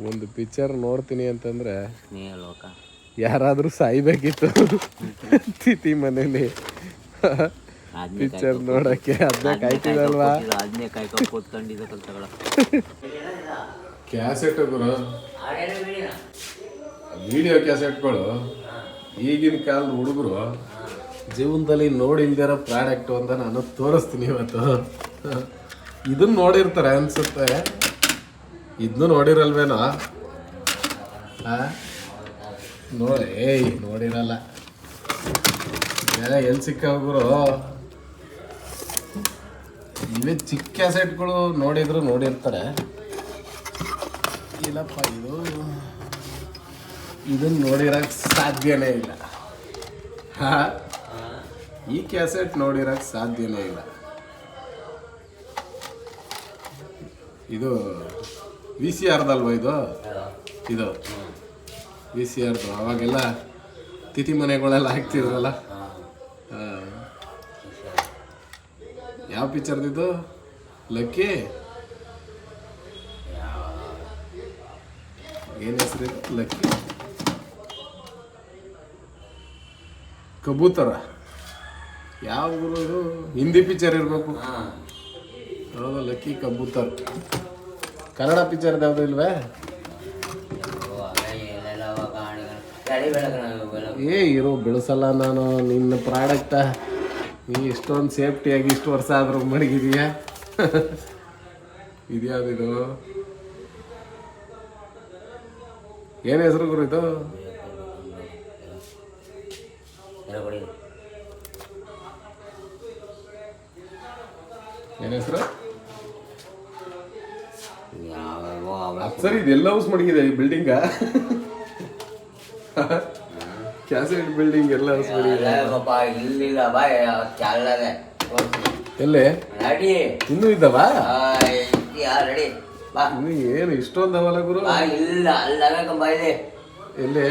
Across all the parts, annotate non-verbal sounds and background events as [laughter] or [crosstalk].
ಒಂದು ಪಿಕ್ಚರ್ ನೋಡ್ತೀನಿ ಅಂತಂದ್ರೆ ಲೋಕ. ಯಾರಾದರೂ ಸಾಯ್ಬೇಕಿತ್ತು. ತಿಥಿ ಮನೇಲಿ. ಪಿಕ್ಚರ್ ನೋಡಕ್ಕೆ ಅದನ್ನ ಕಾಯ್ತಿದಲ್ವಾ? ಅದನ್ನೇ ಕಾಯ್ಕೊಂಡು ಕೂತ್ಕೊಂಡಿದ್ದ ಕಲ್ತಗಳ ಕ್ಯಾಸೆಟ್ ಗುರು ವಿಡಿಯೋ ಕ್ಯಾಸೆಟ್ಗಳು ಈಗಿನ ಕಾಲದ ಹುಡುಗರು ಜೀವನದಲ್ಲಿ ನೋಡಿಲ್ದಿರೋ ಪ್ರಾಡಕ್ಟ್ ಅಂತ ನಾನು ತೋರಿಸ್ತೀನಿ ಇವತ್ತು. ಇದನ್ನ ನೋಡಿರ್ತಾರೆ ಅನ್ಸುತ್ತೆ. ಇದನ್ನು ನೋಡಿರಲ್ವೇನೋ? ನೋಡಿ, ಏಯ್, ನೋಡಿರಲ್ಲ. ಎಲ್ಲಿ ಸಿಕ್ಕ ಗುರು? ಇವೇ ಚಿಕ್ಕ ಕ್ಯಾಸೆಟ್ಗಳು ನೋಡಿದ್ರು ನೋಡಿರ್ತಾರೆ. ಇಲ್ಲಪ್ಪ, ಇದು ಇದನ್ನು ನೋಡಿರಕ್ ಸಾಧ್ಯನೇ ಇಲ್ಲ. ಈ ಕ್ಯಾಸೆಟ್ ನೋಡಿರಕ್ ಸಾಧ್ಯನೇ ಇಲ್ಲ. ಇದು ವಿ ಸಿ ಆರ್ದಲ್ವ ಇದು? ಇದು. ವಿ ಸಿ ಆರ್ದು ಅವಾಗೆಲ್ಲ ತಿಥಿ ಮನೆಗಳೆಲ್ಲ ಹಾಕ್ತಿದ್ರಲ್ಲ? ಯಾವ ಯಾವ ಪಿಕ್ಚರ್ದಿದ್ದು ಲಕ್ಕಿ? ಏನು ಹೆಸರು ಲಕ್ಕಿ? ಕಬೂತರ. ಯಾವ ಗುರು ಇದು? ಹಿಂದಿ ಪಿಕ್ಚರ್ ಇರಬೇಕು. ಹೌದು ಲಕ್ಕಿ ಕಬೂತರ್. ಕನ್ನಡ ಪಿಕ್ಚರ್ ಯಾವ್ದು ಇಲ್ವೇ? ಏ, ಇರೋ ಬೆಳೆಸಲ್ಲ ನಾನು, ನಿನ್ನ ಪ್ರಾಡಕ್ಟ ನೀ ಇಷ್ಟೊಂದು ಸೇಫ್ಟಿಯಾಗಿ ಇಷ್ಟು ವರ್ಷ ಆದರೂ ಮಡಗಿದೀಯಾ? ಇದ್ಯಾವ್ದಿದು? ಏನು ಹೆಸರು ಗುರು ಇದು? ಏನು ಹೆಸರು? ಸರ್ ಇದೆಲ್ಲ ಹೌಸ್ ಮಡಗಿದೆ ಈ ಬಿಲ್ಡಿಂಗ ಕ್ಯಾಸೆಟ್ ಬಿಲ್ಡಿಂಗ್ ಎಲ್ಲ ಹೌಸ್ ಮಡಗಿದೆ ಪಾಪ ಇಲ್ಲಿಲ್ಲ ಬಾ ಚಾಲದೆ ಎಲ್ಲೇ? ರೆಡಿ. ಇನ್ನೂ ಇದ್ದಾವ? ರೆಡಿ. ಬಾ. ಇನ್ನು ಏನು ಇಷ್ಟೊಂದು ಅವಲ್ಲ ಗುರು? ಇಲ್ಲ ಅಲ್ಲ ಬಾ ಇದೆ ಎಲ್ಲಿ?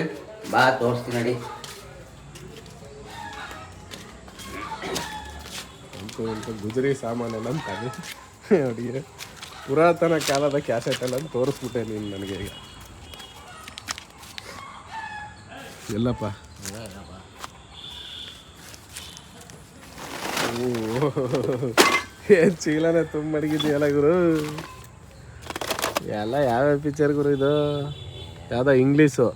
ಬಾ ತೋರಿಸ್ತೀನಿ ನಡಿ ಗುಜರಿ ಸಾಮಾನ್ಯ ಅಂತಾನೆ ಅಡುಗೆ? ಪುರಾತನ ಕಾಲದ ಕ್ಯಾಸೆಟ್ ಅಂತ ತೋರಿಸ್ಬಿಟ್ಟೆ ನೀನು ನನಗೆ ಈಗ. ಎಲ್ಲಪ್ಪ? ಏನು ಚೀಲನೇ ತುಂಬ ಮಡಗಿದೆಯಲ್ಲ ಗುರು? ಎಲ್ಲ ಯಾವ್ಯಾವ ಪಿಕ್ಚರ್ ಗುರು ಇದು? ಯಾವುದೋ ಇಂಗ್ಲೀಷು.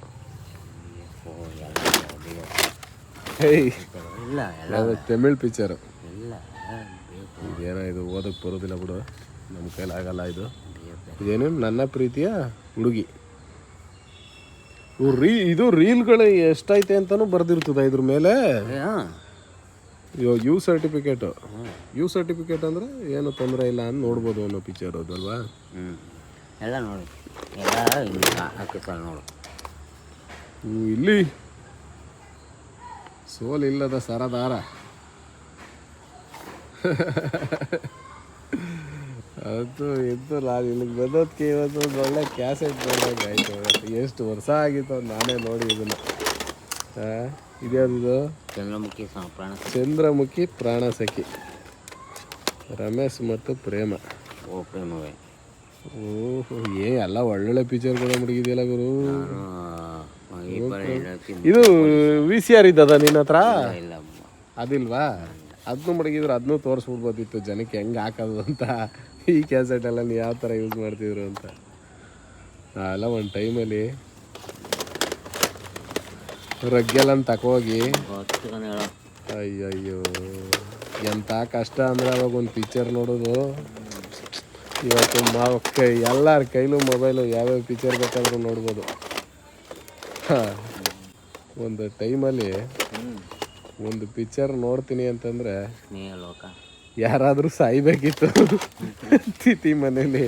ಇಲ್ಲ ತಮಿಳ್ ಪಿಕ್ಚರು ಇಲ್ಲ ಇದೇನೋ ಇದು ಓದಕ್ಕೆ ಬರೋದಿಲ್ಲ ಬಿಡು. ನಮ್ಮ ಕೈಲಾಗಲ್ಲ ಇದು. ಇದೇನು ನನ್ನ ಪ್ರೀತಿಯ ಹುಡುಗಿ. ರೀ ಇದು ರೀಲ್ಗಳು ಎಷ್ಟೈತೆ ಅಂತಲೂ ಬರ್ದಿರ್ತದ ಇದ್ರ ಮೇಲೆ. ಇವಾಗ ಯು ಸರ್ಟಿಫಿಕೇಟ್. ಯು ಸರ್ಟಿಫಿಕೇಟ್ ಅಂದರೆ ಏನು ತೊಂದರೆ ಇಲ್ಲ ಅಂತ ನೋಡ್ಬೋದು ಅನ್ನೋ ಪಿಕ್ಚರ್ ಅದಲ್ವಾ ಎಲ್ಲ ನೋಡಿ. ಎಲ್ಲ ಹಾಕಿರ್ತಾರೆ ನೋಡು. ಇಲ್ಲಿ. ಸೋಲಿಲ್ಲದ ಸರದಾರ. [laughs] ಅದು ಇದು ನಾನು ಇಲ್ಲಿಗೆ ಬಂದೋದಕ್ಕೆ ಇವತ್ತು ಒಂದು ಒಳ್ಳೆ ಕ್ಯಾಸೆಟ್ ಬಂದಾಗ ಆಯ್ತು ಎಷ್ಟು ವರ್ಷ ಆಗಿತ್ತು ನಾನೇ ನೋಡಿ ಇದನ್ನ. ಆ, ಇದ್ಯಾವ್ದಿದು? ಚಂದ್ರಮುಖಿ ಪ್ರಾಣ ಚಂದ್ರಮುಖಿ ಪ್ರಾಣಸಖಿ ರಮೇಶ್ ಮತ್ತು ಪ್ರೇಮ. ಓ ಪ್ರೇಮವೇ. ಓಹೋ ಏ ಎಲ್ಲ ಒಳ್ಳೊಳ್ಳೆ ಪಿಕ್ಚರ್ಗಳು ಮುಡುಗಿದೆಯಲ್ಲ ಗುರು. ಇದು ವಿ ಸಿ ಆರ್ ಇದ್ದದ ನಿನ್ನ ಹತ್ರ? ಅದಿಲ್ವಾ? ಅದನ್ನು ಮಡಗಿದ್ರೆ ಅದನ್ನೂ ತೋರಿಸ್ಬಿಡ್ಬೋದಿತ್ತು. ಜನಕ್ಕೆ ಹೆಂಗೆ ಹಾಕೋದು ಅಂತ. ಈ ಕ್ಯಾಸೆಟ್ ಎಲ್ಲ ನೀವು ಯಾವ ಥರ ಯೂಸ್ ಮಾಡ್ತಿದ್ರು ಅಂತ? ಅಲ್ಲ ಒಂದು ಟೈಮಲ್ಲಿ ರಗ್ಗೆಲ್ಲ ತಕೋಗಿ ಅಯ್ಯೋ ಅಯ್ಯೋ ಎಂಥ ಕಷ್ಟ ಅಂದರೆ ಅವಾಗ ಒಂದು ಪಿಕ್ಚರ್ ನೋಡೋದು. ಇವತ್ತು ಮಾವ ಕೈ ಎಲ್ಲರ ಕೈಲೂ ಮೊಬೈಲು ಯಾವ್ಯಾವ ಪಿಕ್ಚರ್ ಬೇಕಾದರೂ ನೋಡ್ಬೋದು. ಒಂದು ಟೈಮಲ್ಲಿ ಒಂದು ಪಿಕ್ಚರ್ ನೋಡ್ತೀನಿ ಅಂತಂದರೆ ಯಾರಾದರೂ ಸಾಯ್ಬೇಕಿತ್ತು ತಿಥಿ ಮನೇಲಿ.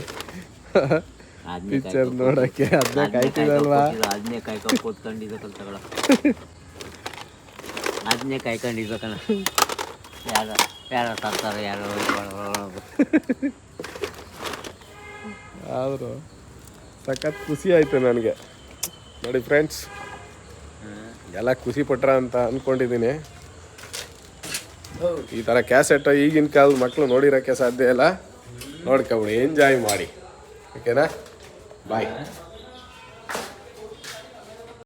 ಪಿಕ್ಚರ್ ನೋಡಕ್ಕೆ ಅದನ್ನ ಕಾಯ್ತಿದಲ್ವಾ ಅದನ್ನೇ ಕಾಯ್ಕೊಂಡು ಕೂತ್ಕೊಂಡಿದ್ದ ಕಲ್ತಗಳ ಅದನ್ನೇ ಕಾಯ್ಕೊಂಡಿದ್ದ ಕಣ. ಯಾರೋ ಯಾರೋ ತರ್ತಾರೆ ಯಾರೋ [laughs] ಆದರೂ ಸಖತ್ ಖುಷಿ ಆಯಿತು ನನಗೆ. ನೋಡಿ ಫ್ರೆಂಡ್ಸ್ ಎಲ್ಲ ಖುಷಿ ಪಟ್ರ ಅಂತ ಅಂದ್ಕೊಂಡಿದ್ದೀನಿ ಈ ಥರ ಕ್ಯಾಸೆಟ್ ಈಗಿನ ಕಾಲದ ಮಕ್ಕಳು ನೋಡಿರೋಕ್ಕೆ ಸಾಧ್ಯ ಇಲ್ಲ. ನೋಡ್ಕೊಬಿಡಿ ಎಂಜಾಯ್ ಮಾಡಿ. ಓಕೆನಾ ಬಾಯ್